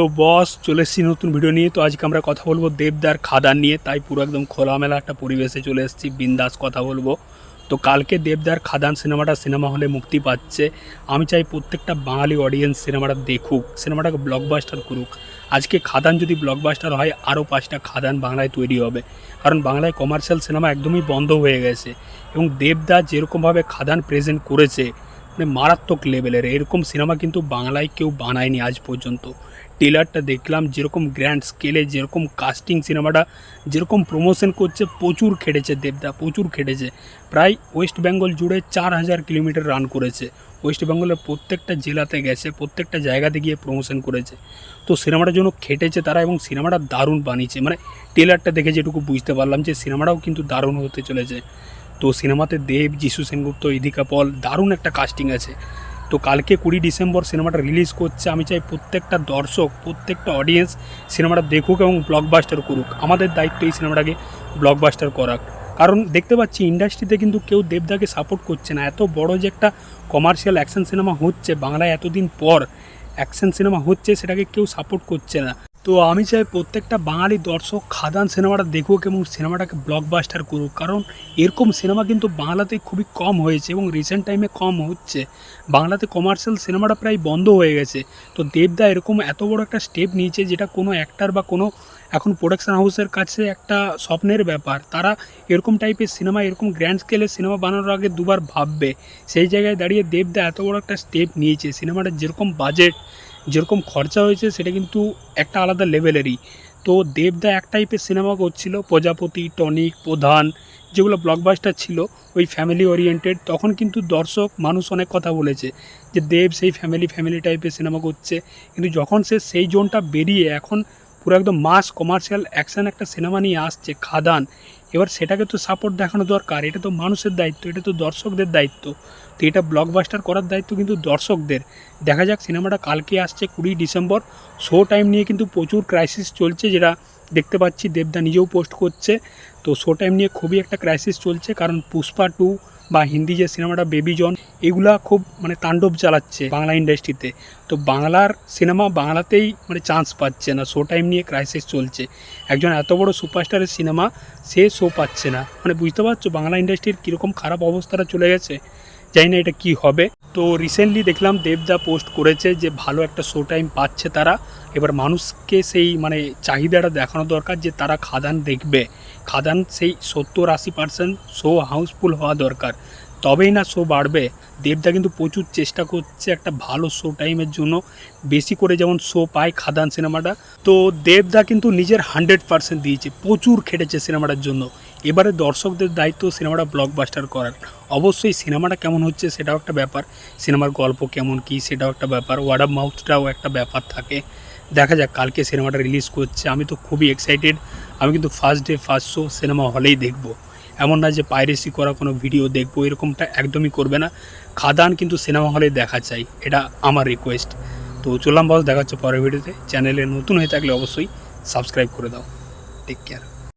তো বস, চলে এসেছি নতুন ভিডিও নিয়ে। তো আজকে আমরা কথা বলব দেবদার খাদান নিয়ে। তাই পুরো একদম খোলামেলা একটা পরিবেশে চলে এসেছি। বিন্দাস কথা বলব। তো কালকে দেবদার খাদান সিনেমাটা সিনেমা হলে মুক্তি পাচ্ছে। আমি চাই প্রত্যেকটা বাঙালি অডিয়েন্স সিনেমাটা দেখুক, সিনেমাটাকে ব্লকবাস্টার করুক। আজকে খাদান যদি ব্লকবাস্টার হয়, আরও পাঁচটা খাদান বাংলায় তৈরি হবে। কারণ বাংলায় কমার্শিয়াল সিনেমা একদমই বন্ধ হয়ে গেছে। এবং দেবদা যেরকমভাবে খাদান প্রেজেন্ট করেছে মানে মারাত্মক লেভেলের এরকম সিনেমা কিন্তু বাংলায় কেউ বানায়নি আজ পর্যন্ত। ট্রেলারটা দেখলাম, যেরকম গ্র্যান্ড স্কেলে যেরকম কাস্টিং সিনেমাটা যেরকম প্রমোশন করছে, প্রচুর খেটেছে দেবদা, প্রচুর খেটেছে। প্রায় ওয়েস্ট বেঙ্গল জুড়ে চার হাজার কিলোমিটার রান করেছে। ওয়েস্ট বেঙ্গলের প্রত্যেকটা জেলাতে গেছে, প্রত্যেকটা জায়গাতে গিয়ে প্রমোশন করেছে। তো সিনেমাটার জন্য খেটেছে তারা এবং সিনেমাটা দারুণ বানিয়েছে। মানে ট্রেলারটা দেখে যেটুকু বুঝতে পারলাম যে সিনেমাটাও কিন্তু দারুণ হতে চলেছে। তো সিনেমাতে দেব, যিশু সেনগুপ্ত ইদিকা পল, দারুণ একটা কাস্টিং আছে। তো কালকে কুড়ি ডিসেম্বর সিনেমাটা রিলিজ করছে, আমি চাই প্রত্যেকটা দর্শক, প্রত্যেকটা অডিয়েন্স সিনেমাটা দেখুক এবং ব্লকবাস্টার করুক। আমাদের দায়িত্ব এই সিনেমাটাকে ব্লকবাস্টার করার। কারণ দেখতে পাচ্ছি ইন্ডাস্ট্রিতে কিন্তু কেউ দেবদাকে সাপোর্ট করছে না। এত বড় যে একটা কমার্শিয়াল অ্যাকশন সিনেমা হচ্ছে, বাংলায় এতদিন পর অ্যাকশন সিনেমা হচ্ছে, সেটাকে কেউ সাপোর্ট করছে না। তো আমি চাই প্রত্যেকটা বাঙালি দর্শক খাদান সিনেমাটা দেখুক এবং সিনেমাটাকে ব্লকবাস্টার করুক। কারণ এরকম সিনেমা কিন্তু বাংলাতে খুবই কম হয়েছে এবং রিসেন্ট টাইমে কম হচ্ছে। বাংলাতে কমার্শিয়াল সিনেমাটা প্রায় বন্ধ হয়ে গেছে। তো দেবদা এরকম এত বড় একটা স্টেপ নিয়েছে যেটা কোনো অ্যাক্টার বা কোনো এখন প্রোডাকশন হাউসের কাছে একটা স্বপ্নের ব্যাপার। তারা এরকম টাইপের সিনেমা, এরকম গ্র্যান্ড স্কেলের সিনেমা বানানোর আগে দুবার ভাববে। সেই জায়গায় দাঁড়িয়ে দেবদা এত বড় একটা স্টেপ নিয়েছে। সিনেমাটার যেরকম বাজেট যেরকম খরচা হয়েছে সেটা কিন্তু একটা আলাদা লেভেলেরই। তো দেবদা এক টাইপের সিনেমা করছিল, প্রজাপতি, টনিক, প্রধান, যেগুলো ব্লকবাস্টার ছিল, ওই ফ্যামিলি ওরিয়েন্টেড তখন কিন্তু দর্শক, মানুষ অনেক কথা বলেছে যে দেব সেই ফ্যামিলি ফ্যামিলি টাইপের সিনেমা করছে। কিন্তু যখন সে সেই জোনটা বেরিয়ে এখন পুরো একদম মাস কমার্শিয়াল অ্যাকশন একটা সিনেমা নিয়ে আসছে, খাদান এবার সেটাকে তো সাপোর্ট দেখানো দরকার। এটা তো মানুষের দায়িত্ব, এটা তো দর্শকদের দায়িত্ব। তো এটা ব্লকবাস্টার করার দায়িত্ব কিন্তু দর্শকদের। দেখা যাক, সিনেমাটা কালকে আসছে কুড়ি ডিসেম্বর। শো টাইম নিয়ে কিন্তু প্রচুর ক্রাইসিস চলছে, যেটা দেখতে পাচ্ছি দেবদা নিজেও পোস্ট করছে। তো শো টাইম নিয়ে খুবই একটা ক্রাইসিস চলছে, কারণ পুষ্পা টু বা হিন্দি যে সিনেমাটা বেবি জন এগুলা খুব মানে তাণ্ডব চালাচ্ছে বাংলা ইন্ডাস্ট্রিতে তো বাংলার সিনেমা বাংলাতেই মানে চান্স পাচ্ছে না। শো টাইম নিয়ে ক্রাইসিস চলছে। একজন এত বড় সুপারস্টারের সিনেমা সে শো পাচ্ছে না। মানে বুঝতে পারছ বাংলা ইন্ডাস্ট্রির কীরকম খারাপ অবস্থাটা চলে গেছে? জানি না এটা কি হবে। তো রিসেন্টলি দেখলাম দেবদা পোস্ট করেছে যে ভালো একটা শো টাইম পাচ্ছে তারা। এবার মানুষকে সেই মানে চাহিদাটা দেখানো দরকার যে তারা খাদান দেখবে। খাদান সেই সত্তর আশি পার্সেন্ট শো হাউসফুল হওয়া দরকার। তবেই না শো বাড়বে। দেবদা কিন্তু প্রচুর চেষ্টা করছে একটা ভালো শো টাইমের জন্য। বেশি করে যেমন শো পায় খাদান সিনেমাটা। তো দেবদা কিন্তু নিজের হান্ড্রেড পার্সেন্ট দিয়েছে। প্রচুর খেটেছে সিনেমাটার জন্য। এবারে দর্শকদের দায়িত্ব সিনেমাটা ব্লকবাস্টার করার। অবশ্যই সিনেমাটা কেমন হচ্ছে সেটাও একটা ব্যাপার। সিনেমার গল্প কেমন কী সেটাও একটা ব্যাপার। ওয়ার্ড অফ মাউথটাও একটা ব্যাপার থাকে। দেখা যাক, কালকে সিনেমাটা রিলিজ করছে। আমি তো খুবই এক্সাইটেড আমি কিন্তু first day first show cinema হলেই দেখব। এমন না যে পাইরেসি করা কোনো ভিডিও দেখব, এরকমটা একদমই করবে না। খাদান কিন্তু সিনেমা হলে দেখা চাই, এটা আমার রিকোয়েস্ট তো চললাম বস দেখা পরের ভিডিওতে চ্যানেলে নতুন হয়ে থাকলে অবশ্যই সাবস্ক্রাইব করে দাও। Take care